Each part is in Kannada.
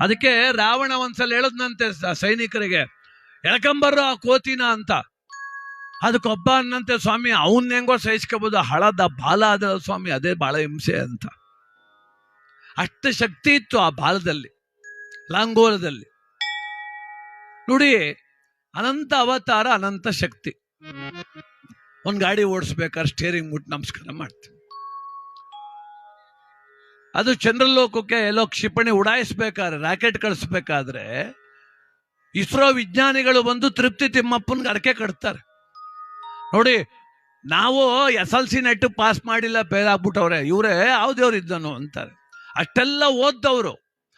ಅದಕ್ಕೆ ರಾವಣ ಒಂದ್ಸಲ ಹೇಳದ್ನಂತೆ ಸೈನಿಕರಿಗೆ, ಎಳ್ಕೊಂಬರ್ರು ಆ ಕೋತಿನ ಅಂತ. ಅದಕ್ಕೊಬ್ಬ ಅನ್ನಂತೆ, ಸ್ವಾಮಿ, ಅವನ್ ಹೆಂಗೋ ಸಹಿಸ್ಕೋಬಹುದು ಹಳದ ಬಾಲ ಆದ ಸ್ವಾಮಿ, ಅದೇ ಬಹಳ ಹಿಂಸೆ ಅಂತ. ಅಷ್ಟು ಶಕ್ತಿ ಇತ್ತು ಆ ಬಾಲದಲ್ಲಿ, ಲಾಂಗೋಲದಲ್ಲಿ. ನೋಡಿ, ಅನಂತ ಅವತಾರ, ಅನಂತ ಶಕ್ತಿ. ಒಂದು ಗಾಡಿ ಓಡಿಸ್ಬೇಕಾದ್ರೆ ಸ್ಟೇರಿಂಗ್ ಮುಟ್ಟು ನಮಸ್ಕಾರ ಮಾಡ್ತೀವಿ ಅದು ಚಂದ್ರಲೋಕಕ್ಕೆ ಎಲ್ಲೋ ಕ್ಷಿಪಣಿ ಉಡಾಯಿಸ್ಬೇಕಾದ್ರೆ, ರಾಕೆಟ್ ಕಳಿಸ್ಬೇಕಾದ್ರೆ, ಇಸ್ರೋ ವಿಜ್ಞಾನಿಗಳು ಬಂದು ತೃಪ್ತಿ ತಿಮ್ಮಪ್ಪನ್ಗೆ ಅಡಕೆ ಕಟ್ತಾರೆ. ನೋಡಿ, ನಾವು S L C net pass ಮಾಡಿಲ್ಲ ಫೇಲ್ ಆಗ್ಬಿಟ್ಟವ್ರೆ, ಇವರೇ ಯಾವ್ದೇವ್ರು ಇದ್ದನು ಅಂತಾರೆ. ಅಷ್ಟೆಲ್ಲ ಓದ್ದವರು,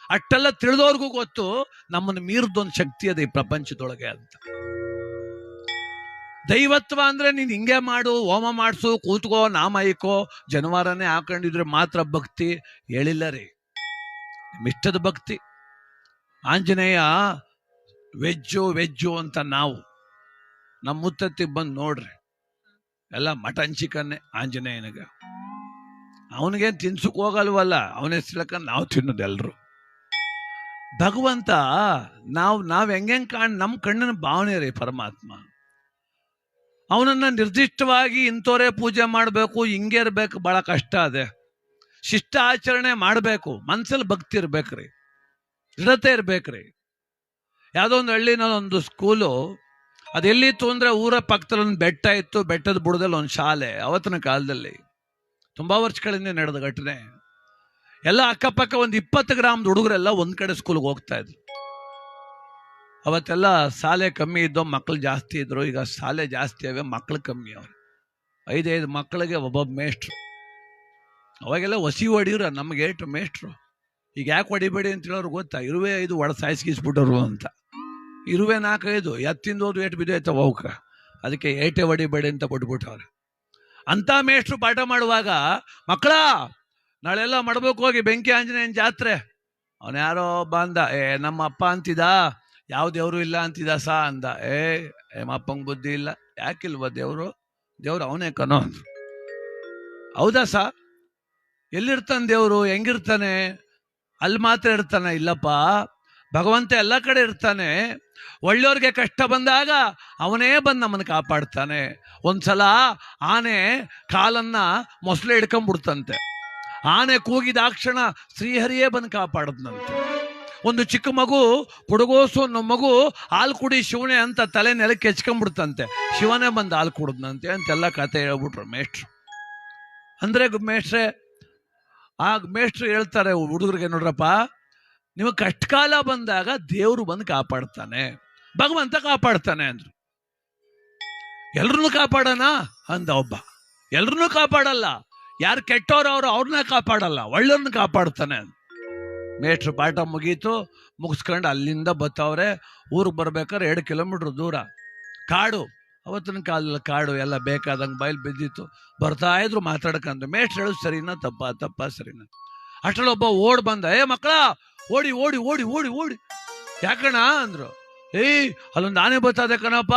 ಅಷ್ಟೆಲ್ಲ ತಿಳಿದವ್ರಿಗೂ ಗೊತ್ತು, ನಮ್ಮನ್ನು ಮೀರಿದೊಂದು ಶಕ್ತಿ ಅದ ಈ ಪ್ರಪಂಚದೊಳಗೆ ಅಂತ. ದೈವತ್ವ ಅಂದ್ರೆ ನೀನ್ ಹಿಂಗೆ ಮಾಡು, ಹೋಮ ಮಾಡಿಸು, ಕೂತ್ಕೋ, ನಾಮ ಇಕ್ಕೋ ಜನವಾರನೇ ಹಾಕೊಂಡಿದ್ರೆ ಮಾತ್ರ ಭಕ್ತಿ ಹೇಳಿಲ್ಲ ರೀ. ಮಿಷ್ಟದ ಭಕ್ತಿ. ಆಂಜನೇಯ, ವೆಜ್ಜು ವೆಜ್ಜು ಅಂತ ನಾವು. ನಮ್ಮ ಮುತ್ತತ್ತಿಗೆ ಬಂದು ನೋಡ್ರಿ. ಎಲ್ಲ ಮಟನ್ ಚಿಕನ್ನೇ ಆಂಜನೇಯನಿಗೆ. ಅವನಿಗೆ ತಿನ್ಸಕ್ ಹೋಗಲ್ವಲ್ಲ, ಅವನ ಹೆಸರಕ್ಕ ನಾವು ತಿನ್ನೋದು ಎಲ್ರು. ಭಗವಂತ, ನಾವು, ನಾವ್ ಹೆಂಗೆ ಕಾಣ್ ನಮ್ಮ ಕಣ್ಣಿನ ಭಾವನೆ ರೀ ಪರಮಾತ್ಮ. ಅವನನ್ನ ನಿರ್ದಿಷ್ಟವಾಗಿ ಇಂಥವರೇ ಪೂಜೆ ಮಾಡಬೇಕು, ಹಿಂಗೆ ಇರಬೇಕು, ಬಹಳ ಕಷ್ಟ ಅದೇ. ಶಿಷ್ಟ ಆಚರಣೆ ಮಾಡಬೇಕು, ಮನ್ಸಲ್ಲಿ ಭಕ್ತಿ ಇರ್ಬೇಕ್ರಿ. ದೃಢತೆ ಇರ್ಬೇಕ್ರಿ. ಯಾವುದೋ ಒಂದು ಹಳ್ಳಿನ ಒಂದು ಸ್ಕೂಲು ಅದೆಲ್ಲಿತ್ತು ಅಂದರೆ ಊರ ಪಕ್ಕದಲ್ಲಿ ಒಂದು ಬೆಟ್ಟ ಇತ್ತು, ಬೆಟ್ಟದ ಬುಡದಲ್ಲಿ ಒಂದು ಶಾಲೆ, ಅವತ್ತಿನ ಕಾಲದಲ್ಲಿ. ತುಂಬಾ ವರ್ಷಗಳಿಂದ ನಡೆದ ಘಟನೆ. ಎಲ್ಲ ಅಕ್ಕಪಕ್ಕ ಒಂದು ಇಪ್ಪತ್ತು ಗ್ರಾಮದ ಹುಡುಗರೆಲ್ಲ ಒಂದು ಕಡೆ ಸ್ಕೂಲ್ಗೆ ಹೋಗ್ತಾ ಇದ್ರು. ಅವತ್ತೆಲ್ಲ ಶಾಲೆ ಕಮ್ಮಿ ಇದ್ದೋ ಮಕ್ಕಳು ಜಾಸ್ತಿ ಇದ್ರು, ಈಗ ಶಾಲೆ ಜಾಸ್ತಿ ಅವೆ ಮಕ್ಕಳು ಕಮ್ಮಿ ಅವ್ರು. ಐದೈದು ಮಕ್ಕಳಿಗೆ ಒಬ್ಬೊಬ್ಬ ಮೇಷ್ಟ್ರು. ಅವಾಗೆಲ್ಲ ಹೊಸಿ ಹೊಡಿಯೋರ ನಮ್ಗೆ ಏಟು ಮೇಷ್ಟ್ರು. ಈಗ ಯಾಕೆ ಹೊಡಿಬೇಡಿ ಅಂತ ಹೇಳೋರು ಗೊತ್ತಾ? ಇರುವೆ ಐದು ಒಡ ಸಾಯಿಸ್ಕಿಸ್ಬಿಟ್ಟರು ಅಂತ. ಇರುವೆ ನಾಲ್ಕೈದು ಎತ್ತಿಂದ ಹೋದ್ರು ಏಟು ಬಿದ್ದೋಯ್ತವ ಅವಕ್ಕೆ ಅದಕ್ಕೆ ಏಟೆ ಹೊಡಿಬೇಡಿ ಅಂತ ಕೊಟ್ಬಿಟ್ಟವ್ರೆ. ಅಂತ ಮೇಷ್ಟ್ರು ಪಾಠ ಮಾಡುವಾಗ, ಮಕ್ಕಳ, ನಾಳೆಲ್ಲ ಮಾಡ್ಬೇಕು ಹೋಗಿ ಬೆಂಕಿ ಆಂಜನೇಯನ ಜಾತ್ರೆ. ಅವನು ಯಾರೋ ಒಬ್ಬ ಅಂದ ಏ ನಮ್ಮ ಅಪ್ಪ ಅಂತಿದ? ಯಾವ ದೇವರು ಇಲ್ಲ ಅಂತಿದ ಸಾ ಅಂದ. ಏ ನಮ್ಮ ಅಪ್ಪಂಗೆ ಬುದ್ಧಿ ಇಲ್ಲ. ಯಾಕಿಲ್ವ ದೇವರು? ದೇವ್ರು ಅವನೇ ಕನೋ ಅಂದ್ರು ಹೌದಾ ಸಾ? ಎಲ್ಲಿರ್ತಾನೆ ದೇವರು? ಹೆಂಗಿರ್ತಾನೆ? ಅಲ್ಲಿ ಮಾತ್ರ ಇರ್ತಾನೆ, ಇಲ್ಲಪ್ಪ. ಭಗವಂತ ಎಲ್ಲ ಕಡೆ ಇರ್ತಾನೆ. ಒಳ್ಳೆಯವ್ರಿಗೆ ಕಷ್ಟ ಬಂದಾಗ ಅವನೇ ಬಂದು ನಮ್ಮನ್ನು ಕಾಪಾಡ್ತಾನೆ. ಒಂದ್ಸಲ ಆನೆ ಕಾಲನ್ನ ಮೊಸಳೆ ಹಿಡ್ಕೊಂಡ್ಬಿಡ್ತಂತೆ. ಆನೆ ಕೂಗಿದಾಕ್ಷಣ ಶ್ರೀಹರಿಯೇ ಬಂದು ಕಾಪಾಡದ್ನಂತೆ. ಒಂದು ಚಿಕ್ಕ ಮಗು ಪುಡುಗೋಸು ನಮ್ಮ ಮಗು ಹಾಲು ಕುಡಿ ಶಿವನೇ ಅಂತ ತಲೆ ನೆಲಕ್ಕೆ ಹೆಚ್ಕೊಂಡ್ಬಿಡ್ತಂತೆ ಶಿವನೇ ಬಂದು ಹಾಲು ಕುಡಿದ್ನಂತೆ ಅಂತೆಲ್ಲ ಕತೆ ಹೇಳ್ಬಿಟ್ರು ಮೇಷ್ಟ್ರು. ಅಂದ್ರೆ ಮೇಷ್ಟ್ರೆ, ಆ ಮೇಷ್ಟ್ರು ಹೇಳ್ತಾರೆ ಹುಡುಗರಿಗೆ ನೋಡ್ರಪ್ಪ, ನಿಮಗೆ ಕಷ್ಟಕಾಲ ಬಂದಾಗ ದೇವರು ಬಂದು ಕಾಪಾಡ್ತಾನೆ. ಭಗವಂತ ಕಾಪಾಡ್ತಾನೆ ಅಂದ್ರು. ಎಲ್ರನ್ನೂ ಕಾಪಾಡೋಣ ಅಂದ ಒಬ್ಬ. ಎಲ್ರನ್ನೂ ಕಾಪಾಡಲ್ಲ. ಯಾರು ಕೆಟ್ಟವ್ರು ಅವರು ಅವ್ರನ್ನ ಕಾಪಾಡಲ್ಲ ಒಳ್ಳೆಯವ್ರನ್ನ ಕಾಪಾಡ್ತಾನೆ ಅಂದ ಮೇಷ್ಟ್ರು ಪಾಠ ಮುಗೀತು, ಮುಗಿಸ್ಕೊಂಡು ಅಲ್ಲಿಂದ ಬತ್ತವ್ರೆ, ಊರಿಗೆ ಬರ್ಬೇಕಾದ್ರೆ ಎರಡು ಕಿಲೋಮೀಟ್ರ್ ದೂರ. ಕಾಡು, ಅವತ್ತಿನ ಕಾಲದಲ್ಲಿ ಕಾಡು ಎಲ್ಲ ಬೇಕಾದಂಗೆ ಬಯಲು ಬಿದ್ದಿತ್ತು. ಬರ್ತಾ ಇದ್ರು ಮಾತಾಡ್ಕಂದ್ರು ಮೇಷ್ಟ್ರು ಹೇಳು ಸರಿನಾ ತಪ್ಪ? ತಪ್ಪ ಸರಿನಾ? ಅಷ್ಟ್ರಲ್ಲಿ ಒಬ್ಬ ಓಡ್ ಬಂದ, ಏ ಮಕ್ಕಳ, ಓಡಿ ಓಡಿ ಓಡಿ ಓಡಿ ಓಡಿ. ಯಾಕಣ ಅಂದ್ರು. ಏಯ್ ಅಲ್ಲೊಂದು ಆನೆ ಬರ್ತದೆ ಕಣಪ್ಪ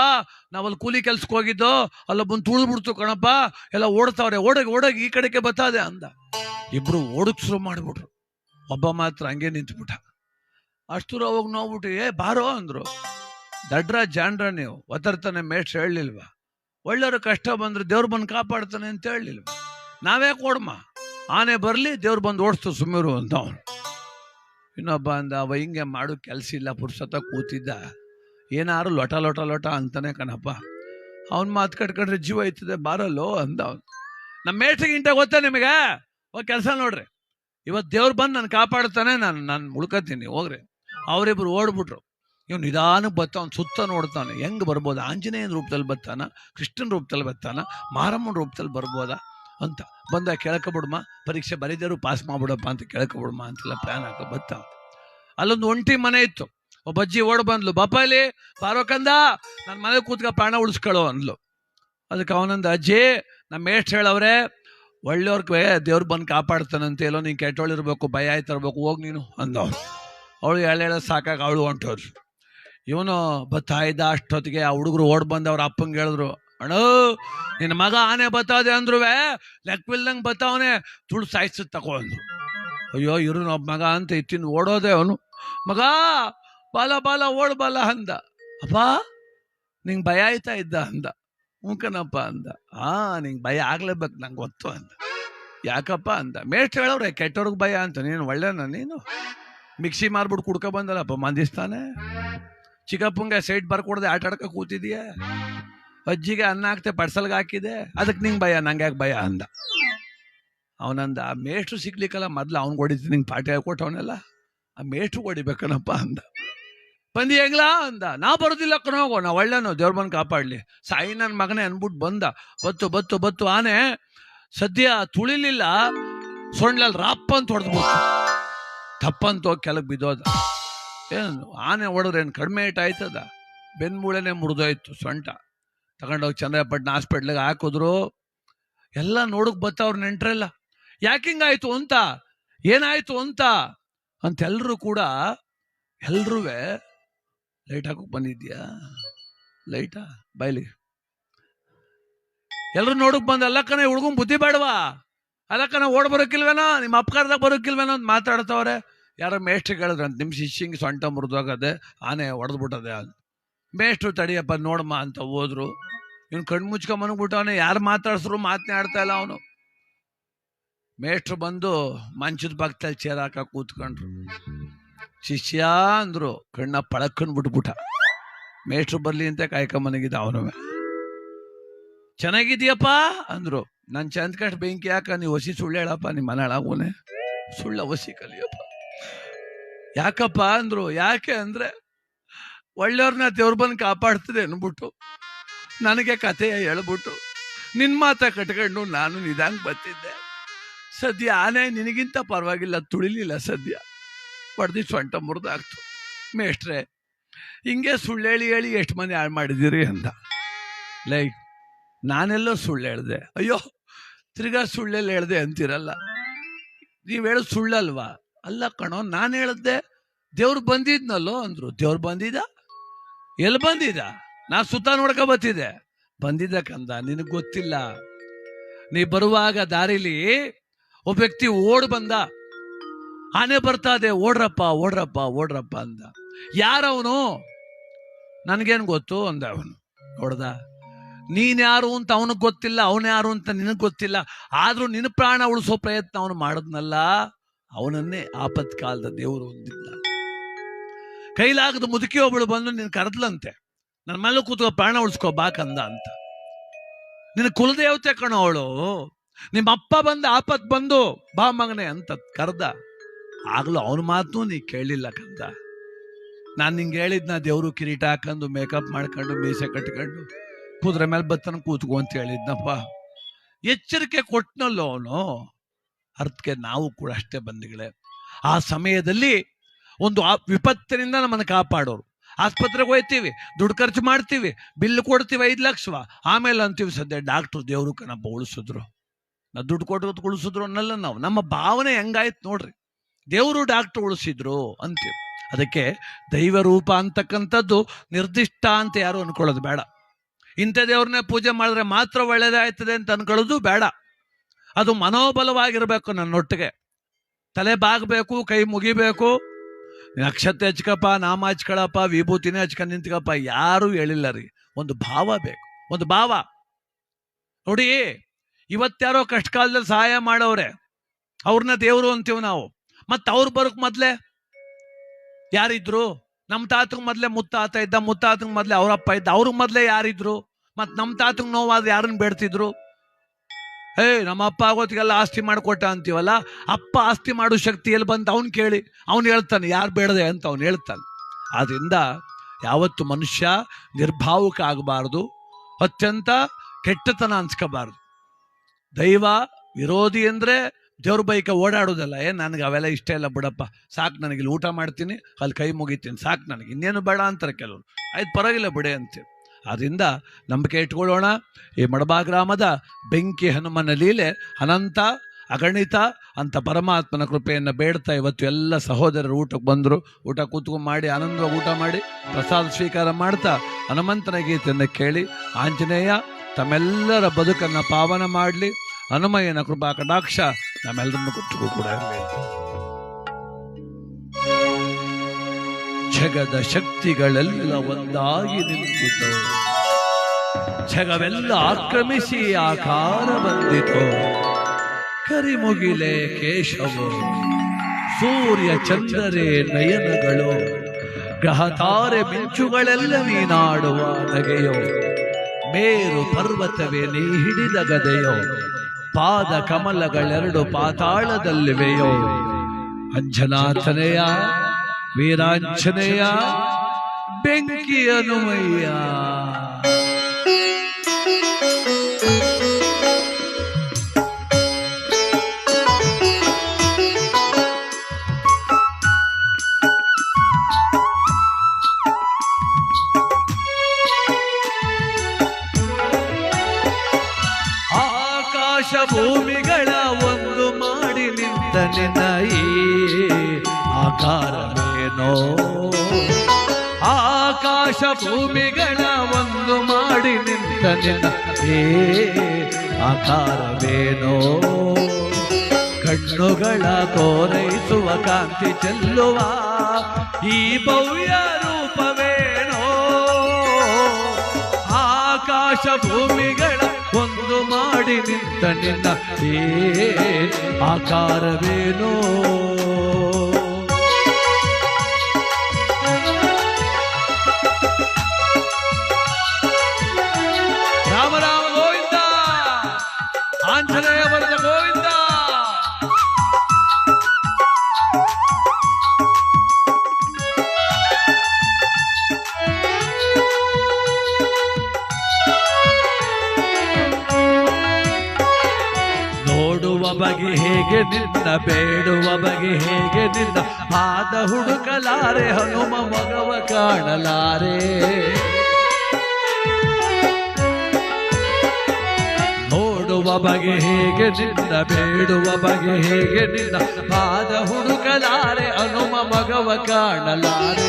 ನಾವಲ್ಲಿ ಕೂಲಿ ಕೆಲ್ಸಕ್ಕೆ ಹೋಗಿದ್ದೋ, ಅಲ್ಲೊಬ್ಬನ್ ತುಳಿದ್ಬಿಡ್ತು ಕಣಪ್ಪ, ಎಲ್ಲ ಓಡ್ತಾವ್ರೆ, ಓಡೋಗಿ ಓಡೋಗಿ ಈ ಕಡೆಗೆ ಬರ್ತದೆ ಅಂದ. ಇಬ್ರು ಓಡಕ್ ಶುರು ಮಾಡ್ಬಿಟ್ರು. ಒಬ್ಬ ಮಾತ್ರ ಹಂಗೆ ನಿಂತ್ಬಿಟ್ಟ. ಅಷ್ಟು ಅವಾಗ ನೋಡ್ಬಿಟ್ಟು, ಏ, ಬಾರೋ, ಅಂದ್ರು. ದಡ್ರ ಜಾಂಡ್ರ ನೀವು, ಒತ್ತರ್ತಾನೆ ಮೇಷ್ ಹೇಳಲಿಲ್ವಾ? ಒಳ್ಳೆಯವ್ರ ಕಷ್ಟ ಬಂದ್ರೆ ದೇವ್ರು ಬಂದು ಕಾಪಾಡ್ತಾನೆ ಅಂತ ಹೇಳಲಿಲ್ವ? ನಾವೇ ಕೊಡಮ್ಮ ಆನೆ ಬರಲಿ, ದೇವ್ರು ಬಂದು ಓಡಿಸ್ತು ಸುಮ್ಮಿರು ಅಂತ ಅವನು ಇನ್ನೊಬ್ಬ ಅಂದ, ಅವ ಹಿಂಗೆ ಮಾಡೋ, ಕೆಲಸ ಇಲ್ಲ, ಪುರ್ಸತ್ತ ಕೂತಿದ್ದ. ಏನಾರು ಲೊಟ ಲೊಟ ಲೊಟ ಅಂತಾನೆ ಕಣಪ್ಪ. ಅವನ್ ಮಾತು ಕಟ್ಕೊಂಡ್ರೆ ಜೀವ ಐತದೆ ಬಾರಲ್ಲೋ ಅಂದ ಅವನು ನಮ್ಮ ಇಂಟ ಗೊತ್ತಾ ನಿಮಗೆ? ಓ ಕೆಲಸ ನೋಡ್ರಿ. ಇವತ್ತು ದೇವ್ರು ಬಂದು ನಾನು ಕಾಪಾಡ್ತಾನೆ, ನಾನು ನಾನು ಮುಳ್ಕತ್ತೀನಿ, ಹೋಗ್ರಿ. ಅವರಿಬ್ರು ಓಡ್ಬಿಟ್ರು. ಇವ್ನು ನಿಧಾನಕ್ಕೆ ಬರ್ತಾವ ಸುತ್ತ ನೋಡ್ತಾನೆ. ಹೆಂಗೆ ಬರ್ಬೋದು? ಆಂಜನೇಯನ ರೂಪದಲ್ಲಿ ಬರ್ತಾನ ಕೃಷ್ಣನ ರೂಪದಲ್ಲಿ ಬರ್ತಾನ ಮಾರಮ್ಮನ ರೂಪದಲ್ಲಿ ಬರ್ಬೋದಾ? ಅಂತ. ಬಂದ, ಕೇಳ್ಕೊಬಿಡ್ಮ. ಪರೀಕ್ಷೆ ಬರೀದರು ಪಾಸ್ ಮಾಡ್ಬಿಡಪ್ಪ ಅಂತ ಕೇಳ್ಕೊಬಿಡ್ಮ ಅಂತೆಲ್ಲ ಪ್ಲಾನ್ ಹಾಕೋ ಬರ್ತಾವ ಅಲ್ಲೊಂದು ಒಂಟಿ ಮನೆ ಇತ್ತು. ಒಬ್ಬ ಅಜ್ಜಿ ಓಡ್ ಬಂದ್ಲು. ಇಲ್ಲಿ ಬಾರೋಕಂದ ನನ್ನ ಮನೆ ಕೂತ್ಕ, ಪ್ರಾಣ ಉಳಿಸ್ಕೊಳ್ಳೋ ಅಂದ್ಲು. ಅದಕ್ಕೆ ಅವನಂದ, ಅಜ್ಜಿ ನಮ್ಮ ಮೇಷ್ಟ್ ಹೇಳವ್ರೆ ಒಳ್ಳೆಯವ್ರಿಗೆ ದೇವ್ರು ಬಂದು ಕಾಪಾಡ್ತಾನಂತೆ ಎಲ್ಲೋ ನೀನು ಕೆಟ್ಟೋಳಿರ್ಬೇಕು ಭಯ ಆಯ್ತಿರ್ಬೇಕು ಹೋಗಿ ನೀನು ಅಂದವ್ ಅವಳು ಎಳೆ ಎಳೆ ಸಾಕಾಗಿ ಅವಳು ಹೊಂಟೋದ್ರು ಇವನು ಬತ್ತಾಯ್ದ ಅಷ್ಟೊತ್ತಿಗೆ ಆ ಹುಡುಗರು ಓಡ್ ಬಂದು ಅವ್ರ ಅಪ್ಪಂಗೆ ಹೇಳಿದ್ರು, ಅಣ್ಣ ನಿನ್ನ ಮಗ ಆನೆ ಬತ್ತಾದೆ ಅಂದ್ರುವೆ ಲೆಕ್ಕವಿಲ್ದಂಗೆ ಬತ್ತಾವನೆ, ತುಳು ಸಾಯಿಸಿ ತಗೋ ಅಂದ್ರು ಅಯ್ಯೋ, ಇರು ಒಬ್ಬ ಮಗ ಅಂತ ಇತ್ತಿನ ಓಡೋದೆ ಅವನು. ಮಗ, ಬಾಲ ಬಾಲ, ಓಡ್ ಬಾಲ, ಅಂದ. ಅಪ್ಪ ನಿಂಗೆ ಭಯ ಆಯ್ತಾ ಇದ್ದ? ಅಂದ. ಹ್ಞೂಕನಪ್ಪ ಅಂದ. ಆ, ನಿಂಗೆ ಭಯ ಆಗ್ಲೇಬೇಕು ನಂಗೆ ಗೊತ್ತು ಅಂದ. ಯಾಕಪ್ಪ ಅಂದ. ಮೇಷ್ಟ್ ಹೇಳವ್ರೆ, ಕೆಟ್ಟವ್ರಿಗೆ ಭಯ ಅಂತ. ನೀನು ಒಳ್ಳೆನ, ನೀನು. ಮಿಕ್ಸಿ ಮಾರ್ಬಿಟ್ಟು ಕುಡ್ಕೊ ಬಂದಲ್ಲಪ್ಪ ಮಂದಿಸ್ತಾನೆ ಚಿಕ್ಕಪ್ಪಂಗೆ ಸೈಟ್ ಬರ್ಕೊಡ್ದೆ, ಆಟ ಆಡ್ಕ ಕೂತಿದೀಯ. ಅಜ್ಜಿಗೆ ಅನ್ನ ಹಾಕ್ತೆ ಪಡ್ಸಲ್ಗೆ ಹಾಕಿದೆ. ಅದಕ್ಕೆ ನಿಂಗೆ ಭಯ, ನಂಗೆ ಯಾಕೆ ಭಯ ಅಂದ. ಅವನಂದ, ಆ ಮೇಷ್ಟ್ರು ಸಿಗ್ಲಿಕ್ಕಲ್ಲ ಮೊದ್ಲು ಅವ್ನಿಗೆ ಹೊಡಿತೀನಿ ನಿಂಗೆ ಪಾಠ ಹೇಳ್ಕೊಟ್ಟವನೆಲ್ಲ. ಆ ಮೇಷ್ಟ್ರು ಹೊಡಿಬೇಕನಪ್ಪ ಅಂದ. ಬಂದಿ ಹೆಂಗ್ಲಾ ಅಂದ. ನಾ ಬರೋದಿಲ್ಲ ಕಣೋಗೋ ನಾ ಒಳ್ಳೆನೋ, ದೇವ್ರ ಬಂದು ಕಾಪಾಡ್ಲಿ. ಸಾಯಿ ನನ್ನ ಮಗನೇ ಅನ್ಬಿಟ್ಟು ಬಂದ. ಬತ್ತು ಬತ್ತು ಬತ್ತು, ಆನೆ ಸದ್ಯ ತುಳಿಲಿಲ್ಲ. ಸೊಂಡ್ಲಲ್ಲಿ ರಾಪ್ ಅಂತ ಹೊಡೆದ್ಬಿಟ್ಟು ತಪ್ಪಂತ ಹೋಗಿ ಕೆಳಗೆ ಬಿದ್ದೋದ. ಏನು, ಆನೆ ಹೊಡೆದ್ರೆ ಏನು ಕಡಿಮೆ ಏಟ್ ಆಯ್ತದ? ಬೆನ್ಮೂಳೆನೆ ಮುರಿದೋಯ್ತು ಸೊಂಟ. ತಗೊಂಡೋಗಿ ಚಂದ್ರಪಟ್ಟಣ ಹಾಸ್ಪಿಟ್ಲಿಗೆ ಹಾಕಿದ್ರು. ಎಲ್ಲ ನೋಡಕ್ ಬತ್ತವ್ರ ನೆಂಟ್ರೆಲ್ಲ. ಯಾಕಿಂಗಾಯ್ತು ಅಂತ? ಏನಾಯ್ತು ಅಂತ? ಅಂತೆಲ್ಲರೂ ಕೂಡ ಎಲ್ರೂ ಲೈಟ್ ಹಾಕೋಕೆ ಬಂದಿದ್ಯಾ? ಲೈಟಾ ಬೈಲಿ ಎಲ್ಲರೂ ನೋಡಕ್ ಬಂದ ಅಲ್ಲಕ್ಕನ ಹುಡುಗನ್ ಬುದ್ಧಿ ಬೇಡವಾ? ಅಲ್ಲಕ್ಕನ ಓಡ್ ಬರೋಕಿಲ್ವೇನೋ? ನಿಮ್ಮ ಅಪಕಾರದಾಗ ಬರೋಕಿಲ್ವೇನೋ ಅಂತ ಮಾತಾಡ್ತಾವ್ರೆ? ಯಾರೋ ಮೇಷ್ಟ್ರಿಗೆ ಅಂತ, ನಿಮ್ಮ ಶಿಷ್ಯಂಗೆ ಸೊಂಟ ಮುರಿದೋಗದೆ ಆನೆ ಹೊಡೆದ್ಬಿಟ್ಟದೆ ಅಂತ. ಮೇಷ್ಟ್ರು ತಡಿಯಪ್ಪ, ನೋಡಮ್ಮ ಅಂತ ಹೋದ್ರು. ಇವ್ನು ಕಣ್ಣು ಮುಚ್ಕೊ ಮನಗ್ಬಿಟ್ಟವನು ಯಾರು ಮಾತಾಡ್ಸ್ರು ಮಾತನಾಡ್ತಾ ಇಲ್ಲ ಅವನು. ಮೇಷ್ಟ್ರು ಬಂದು ಮಂಚದ ಪಕ್ಕದಲ್ಲಿ ಚೇರ್ ಹಾಕ ಕೂತ್ಕೊಂಡ್ರು. ಶಿಷ್ಯ ಅಂದ್ರು ಕಣ್ಣ ಪಳಕ್ಕನ್ ಬಿಟ್ಬಿಟ್ಟ. ಮೇಷ್ಟ್ರು ಬರ್ಲಿ ಅಂತ ಕಾಯ್ಕೊಂಬನಗಿದ್ದ ಅವನು ಚೆನ್ನಾಗಿದ್ಯಪ್ಪ ಅಂದ್ರು. ನನ್ ಚಂದ ಕಷ್ಟ ಬೆಂಕಿ ಯಾಕ ನೀವು ಹೊಸಿ ಸುಳ್ಳು ಹೇಳಪ್ಪ ನಿಮ್ಮ ಮನೆ ಹಾಳಾಗೋನೆ ಸುಳ್ಳ ಹೊಸಿ ಕಲಿಯಪ್ಪ. ಯಾಕಪ್ಪ ಅಂದ್ರು, ಯಾಕೆ ಅಂದ್ರೆ ಒಳ್ಳೆಯವ್ರನ್ನ ದೇವ್ರ ಬಂದು ಕಾಪಾಡ್ತದೆ ಅನ್ಬಿಟ್ಟು ನನಗೆ ಕಥೆ ಹೇಳ್ಬಿಟ್ಟು ನಿನ್ ಮಾತ ಕಟ್ಕೊಂಡು ನಾನು ನಿಧಾನ ಬರ್ತಿದ್ದೆ. ಸದ್ಯ ಆನೆ ನಿನಗಿಂತ ಪರವಾಗಿಲ್ಲ, ತುಳಿಲಿಲ್ಲ ಸದ್ಯ. ಹೊಡೆದಿ ಸೊಂಟ ಮುರಿದಾಗ್ತು ಮೇಷ್ಟ್ರೆ, ಹಿಂಗೆ ಸುಳ್ಳು ಹೇಳಿ ಹೇಳಿ ಎಷ್ಟು ಮಂದಿ ಹಾಳು ಮಾಡಿದ್ದೀರಿ ಅಂತ ಲೈಕ್ ನಾನೆಲ್ಲೋ ಸುಳ್ಳು ಹೇಳಿದೆ. ಅಯ್ಯೋ, ತಿರ್ಗಾ ಸುಳ್ಳೆಲ್ಲ ಹೇಳ್ದೆ ಅಂತಿರಲ್ಲ. ನೀವು ಹೇಳೋದು ಸುಳ್ಳಲ್ವಾ? ಅಲ್ಲ ಕಣೋ, ನಾನು ಹೇಳ್ದೆ, ದೇವ್ರು ಬಂದಿದ್ನಲ್ಲೋ ಅಂದರು. ದೇವ್ರು ಬಂದಿದ? ಎಲ್ಲಿ ಬಂದಿದ? ನಾ ಸುತ್ತ ನೋಡ್ಕೊ ಬತ್ತಿದ್ದೆ. ಬಂದಿದ್ದ ಕಂದ, ನಿನಗೆ ಗೊತ್ತಿಲ್ಲ. ನೀ ಬರುವಾಗ ದಾರಿಲಿ ಒಬ್ಬ ವ್ಯಕ್ತಿ ಓಡ್ ಬಂದ. ಆನೆ ಬರ್ತಾ ಇದೆ, ಓಡ್ರಪ್ಪ ಓಡ್ರಪ್ಪ ಓಡ್ರಪ್ಪ ಅಂದ. ಯಾರವನು? ನನಗೇನು ಗೊತ್ತು ಅಂದ ಅವನು. ನೋಡ್ದ? ನೀನ್ ಯಾರು ಅಂತ ಅವನಿಗೆ ಗೊತ್ತಿಲ್ಲ ಅವನು ಯಾರು ಅಂತ ನಿನಗೆ ಗೊತ್ತಿಲ್ಲ, ಆದರೂ ನಿನ್ನ ಪ್ರಾಣ ಉಳಿಸೋ ಪ್ರಯತ್ನ ಅವನು ಮಾಡದ್ನಲ್ಲ, ಅವನನ್ನೇ ಆಪತ್ ಕಾಲದ ದೇವರು ಹೊಂದಿದ್ದ. ಕೈಲಾಗದ ಮುದುಕಿ ಒಬ್ಬಳು ಬಂದು, ನಿನ್ ಕರೆದ್ಲಂತೆ. ನನ್ನ ಮೇಲೆ ಕೂತ್ಕೋ, ಪ್ರಾಣ ಉಳಿಸ್ಕೋ ಬಾಕಂದ ಅಂತ. ನಿನ್ನ ಕುಲದೇವತೆ ಕಣೋ ಅವಳು. ನಿಮ್ಮ ಅಪ್ಪ ಬಂದ, ಆಪತ್ ಬಂದು, ಬಾ ಮಗನೆ ಅಂತ ಕರ್ದ. ಆಗ್ಲೂ ಅವನ ಮಾತು ನೀ ಕೇಳಲಿಲ್ಲ ಕಂದ. ನಾನು ನಿಂಗೆ ಹೇಳಿದ್ನ ದೇವರು ಕಿರೀಟ ಹಾಕೊಂಡು ಮೇಕಪ್ ಮಾಡ್ಕೊಂಡು ಮೀಸೆ ಕಟ್ಕೊಂಡು ಕುದುರೆ ಮೇಲೆ ಬತ್ತನ ಕೂತ್ಕೊ ಅಂತ ಹೇಳಿದ್ನಪ್ಪ. ಎಚ್ಚರಿಕೆ ಕೊಟ್ನಲ್ಲೋ ಅವನು? ಅರ್ಥಕ್ಕೆ ನಾವು ಕೂಡ ಅಷ್ಟೇ ಬಂದಿಗಳೇ ಆ ಸಮಯದಲ್ಲಿ ಒಂದು ವಿಪತ್ತಿನಿಂದ ನಮ್ಮನ್ನು ಕಾಪಾಡೋರು. ಆಸ್ಪತ್ರೆಗೆ ಹೋಯ್ತೀವಿ ದುಡ್ಡು ಖರ್ಚು ಮಾಡ್ತೀವಿ, ಬಿಲ್ ಕೊಡ್ತೀವಿ ಐದು ಲಕ್ಷವ. ಆಮೇಲೆ ಅಂತೀವಿ ಸದ್ಯ ಡಾಕ್ಟ್ರು ದೇವರು ಕಣಪ್ಪ ಉಳಿಸಿದ್ರು. ನಾ ದುಡ್ಡು ಕೊಟ್ಟು ಉಳಿಸಿದ್ರು ಅನ್ನಲ್ಲ ನಾವು. ನಮ್ಮ ಭಾವನೆ ಹೆಂಗಾಯ್ತು ನೋಡ್ರಿ. ದೇವರು ಡಾಕ್ಟ್ರು ಉಳಿಸಿದ್ರು ಅಂತೀವಿ ಅದಕ್ಕೆ ದೈವ ರೂಪ ಅಂತಕ್ಕಂಥದ್ದು ನಿರ್ದಿಷ್ಟ ಅಂತ ಯಾರು ಅನ್ಕೊಳ್ಳೋದು ಬೇಡ. ಇಂಥ ದೇವ್ರನ್ನೇ ಪೂಜೆ ಮಾಡಿದ್ರೆ ಮಾತ್ರ ಒಳ್ಳೇದಾಯ್ತದೆ ಅಂತ ಅನ್ಕೊಳ್ಳೋದು ಬೇಡ. ಅದು ಮನೋಬಲವಾಗಿರಬೇಕು ನನ್ನೊಟ್ಟಿಗೆ. ತಲೆ ಬಾಗಬೇಕು, ಕೈ ಮುಗಿಬೇಕು. ನಕ್ಷತ್ರ ಹಚ್ಕಪ್ಪ, ನಾಮ ಹಚ್ಕೊಳಪ್ಪ, ವಿಭೂತಿನೇ ಹಚ್ಕೊಂಡು ನಿಂತ್ಕಪ್ಪ, ಯಾರು ಹೇಳಿಲ್ಲ ರೀ. ಒಂದು ಭಾವ ಬೇಕು. ಒಂದು ಭಾವ. ನೋಡಿ ಇವತ್ಯಾರೋ ಕಷ್ಟ ಕಾಲದಲ್ಲಿ ಸಹಾಯ ಮಾಡೋರೆ ಅವ್ರನ್ನ ದೇವರು ಅಂತೀವಿ ನಾವು. ಮತ್ತೆ ಅವ್ರು ಬರೋಕ್ ಮೊದ್ಲೆ ಯಾರಿದ್ರು? ನಮ್ಮ ತಾತಗ್ ಮೊದ್ಲೆ ಮುತ್ತಾತ ಇದ್ದ, ಮುತ್ತಾತಗ್ ಮೊದ್ಲೆ ಅವರಪ್ಪ ಇದ್ದ, ಅವ್ರಿಗೆ ಮೊದ್ಲೆ ಯಾರಿದ್ರು? ಮತ್ ನಮ್ಮ ತಾತಗ್ ನೋವಾದ ಯಾರನ್ನ ಬೇಡ್ತಿದ್ರು? ಏ ನಮ್ಮ ಅಪ್ಪ ಆಗೋತ್ತಿಗೆಲ್ಲ ಆಸ್ತಿ ಮಾಡಿಕೊಟ್ಟ ಅಂತೀವಲ್ಲ? ಅಪ್ಪ ಆಸ್ತಿ ಮಾಡೋ ಶಕ್ತಿ ಎಲ್ಲಿ ಬಂತ ಅವ್ನು ಕೇಳಿ. ಅವ್ನು ಹೇಳ್ತಾನೆ, ಯಾರು ಬೇಡದೆ? ಅಂತ ಅವ್ನು ಹೇಳ್ತಾನೆ. ಆದ್ರಿಂದ ಯಾವತ್ತು ಮನುಷ್ಯ ನಿರ್ಭಾವುಕ ಆಗಬಾರ್ದು, ಅತ್ಯಂತ ಕೆಟ್ಟತನ ಅನ್ಸ್ಕೋಬಾರ್ದು. ದೈವ ವಿರೋಧಿ ಅಂದ್ರೆ ದೇವ್ರ ಬೈಕ ಓಡಾಡೋದಲ್ಲ ಏನ್ ನನಗೆ ಅವೆಲ್ಲ ಇಷ್ಟ ಇಲ್ಲ ಬಿಡಪ್ಪ, ಸಾಕು ನನಗೆ ಇಲ್ಲಿ ಊಟ ಮಾಡ್ತೀನಿ, ಅಲ್ಲಿ ಕೈ ಮುಗಿತೀನಿ, ಸಾಕು ನನಗೆ, ಇನ್ನೇನು ಬೇಡ ಅಂತಾರೆ ಕೆಲವರು. ಆಯ್ತು ಪರವಾಗಿಲ್ಲ ಬಿಡೆ ಅಂತೆ ಆದ್ರಿಂದ ನಂಬಿಕೆ ಇಟ್ಕೊಳ್ಳೋಣ, ಈ ಮಡಬಾ ಗ್ರಾಮದ ಬೆಂಕಿ ಹನುಮನ ಲೀಲೆ ಅನಂತ, ಅಗಣಿತ ಅಂತ ಪರಮಾತ್ಮನ ಕೃಪೆಯನ್ನು ಬೇಡ್ತಾ ಇವತ್ತು ಎಲ್ಲ ಸಹೋದರರು ಊಟಕ್ಕೆ ಬಂದರು, ಊಟ ಕೂತ್ಕೊಂಡು ಮಾಡಿ, ಆನಂದವಾಗಿ ಊಟ ಮಾಡಿ, ಪ್ರಸಾದ ಸ್ವೀಕಾರ ಮಾಡ್ತಾ ಹನುಮಂತನ ಗೀತೆಯನ್ನು ಕೇಳಿ, ಆಂಜನೇಯ, ತಮ್ಮೆಲ್ಲರ ಬದುಕನ್ನು ಪಾವನ ಮಾಡಲಿ, ಹನುಮಯ್ಯನ ಕೃಪಾ ಕಟಾಕ್ಷ ನಮ್ಮೆಲ್ಲರನ್ನು ಕೊಟ್ಟಿಗೂ ಕೂಡ ಇರಲಿ ಜಗದ ಶಕ್ತಿಗಳೆಲ್ಲ ಒಂದಾಗಿ ನಿಂತಿತು. ಜಗವೆಲ್ಲ ಆಕ್ರಮಿಸಿ ಆಕಾರ ಬಂದಿತು. ಕರಿಮುಗಿಲೆ ಕೇಶವು, ಸೂರ್ಯ ಚಂದ್ರರೇ ನಯನಗಳು ಗ್ರಹ ತಾರೆ ಮಿಂಚುಗಳೆಲ್ಲ ನೀನಾಡುವ ನಗೆಯೋ, ಮೇರು ಪರ್ವತವೇ ನೀ ಹಿಡಿದ ಗದೆಯೋ. ಪಾದ ಕಮಲಗಳೆರಡು ಪಾತಾಳದಲ್ಲಿವೆಯೋ. ಅಂಜನಾಥನೆಯ ವೀರಾಂಜನೆಯ ಬೆಂಕಿ ಹನುಮಯ್ಯ ಈ ಆಕಾರವೇನೋ? ಆಕಾಶ ಭೂಮಿಗಳ ಒಂದು ಮಾಡಿ ನಿಂತ ನಿನ್ನ ಏ, ಆಕಾರವೇನೋ? ಕಣ್ಣುಗಳ ಕೋರೈಸುವ ಕಾಂತಿ ಚೆಲ್ಲುವ ಈ ಭವ್ಯ ರೂಪವೇನೋ? ಆಕಾಶ ಭೂಮಿಗಳ ಒಂದು ಮಾಡಿ ನಿಂತ ನಿನ್ನ ಏ ಆಕಾರವೇನೋ? ನೋಡುವ ಬಗೆ ಹೇಗೆ ನಿನ್ನ ಬೇಡುವ ಬಗೆ ಹೇಗೆ ನಿನ್ನ ಪಾದ ಹುಡುಕಲಾರೆ, ಹನುಮ ಮಗವ ಕಾಣಲಾರೆ. ನೋಡುವ ಬಗೆ ಹೇಗೆ ನಿನ್ನ ಬೇಡುವ ಬಗೆ ಹೇಗೆ ನಿನ್ನ ಪಾದ ಹುಡುಕಲಾರೆ, ಹನುಮ ಮಗವ ಕಾಣಲಾರೆ.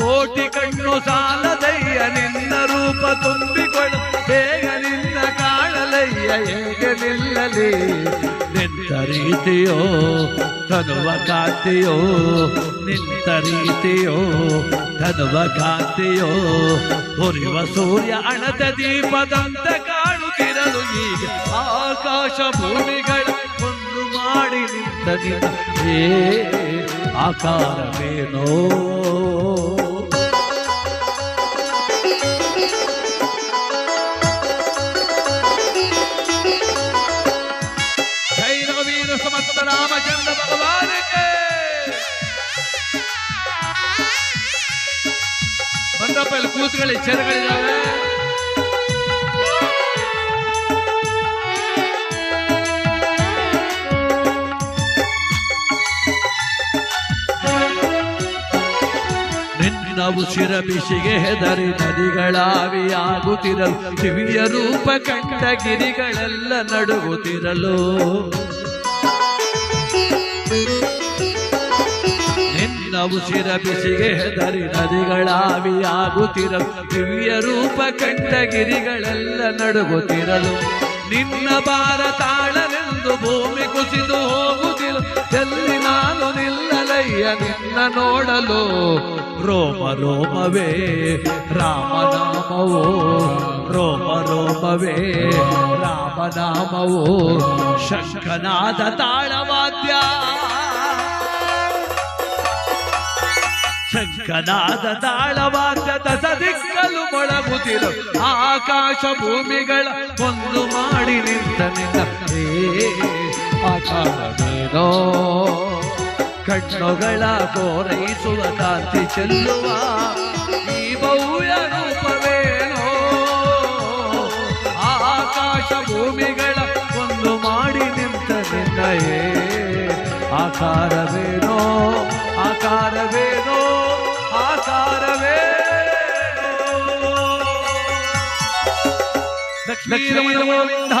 ಕೋಟಿ ಕಣ್ಣು ಸಾಲದಯ್ಯ, ನಿನ್ನ ರೂಪ ತುಂಬಿಕೊಳ್ಳ ನಿನ್ನ ಕಾಣಲಯ್ಯ ಹೇಗೆ ನಿಲ್ಲಲಿ? ನಿಂತ ರೀತಿಯೋ, ತನುವ ಕಾತಿಯೋ, ನಿಂತ ರೀತಿಯೋ, ತನುವ ಕಾತಿಯೋ, ಹೊರಿವ ಸೂರ್ಯ ಅಣತ ದೀಪದಂತ ಕಾಣುತ್ತಿರಲು ಈಗ ಆಕಾಶ ಭೂಮಿಗಳ ಒಂದು ಮಾಡಿ ನಿಂತ ಆಕಾರವೇನೋ? ಇಲ್ಲಿ ಕೂತ್ಕೊಳ್ಳಿ ಚೇರ್ಗಳಿದ್ದಾವೆ ನಾವು ಉಸಿರ ಬಿಸಿಗೆ ಹೆದರಿ ನದಿಗಳಾವಿಯಾಗುತ್ತಿರಲು ಕಿವಿಯ ರೂಪ ಕಂಡ ಗಿರಿಗಳೆಲ್ಲ ನಡುಗುತ್ತಿರಲು. ನಿನ್ನ ಉಸಿರ ಬಿಸಿಗೆ ಹೆದರಿ ನದಿಗಳಾವಿಯಾಗುತ್ತಿರಲು ದಿವ್ಯ ರೂಪ ಕಂಡ ಗಿರಿಗಳೆಲ್ಲ ನಡುಗುತ್ತಿರಲು ನಿನ್ನ ಬಾರ ತಾಳವೆಂದು ಭೂಮಿ ಕುಸಿದು ಹೋಗುತ್ತಿಲ್ಲ ಎಲ್ಲಿ ನಾನು ನಿಲ್ಲಲಯ್ಯ ನಿನ್ನ ನೋಡಲು ರೋಮ ರೋಮವೇ ರಾಮನಾಮವೋ, ರೋಮ ರೋಮವೇ ರಾಮನಾಮವೋ ಶಂಕನಾದ ತಾಳವಾದ್ಯ ಶಂಕನಾದ ತಾಳವಾದ ತಸದಿಕ್ಕಲು ಮೊಳಗುತ್ತಿರು ಆಕಾಶ ಭೂಮಿಗಳ ಒಂದು ಮಾಡಿ ನಿಂತನಿಂದ ಏ ಆಕಾರವೇನೋ ಕಣ್ಣುಗಳ ಕೋರೈಸುವ ಕಾಂತಿ ಚೆಲ್ಲುವ ಈ ಭವ್ಯ ರೂಪವೇನೋ? ಆಕಾಶ ಭೂಮಿಗಳ ಒಂದು ಮಾಡಿ ನಿಂತನಿಂದ ನಿನ್ನಯೇ ಆಕಾರವೇನೋ ಆಕಾರವೇನೋ? ലക്ഷ്മീ ഗോവിന്ദ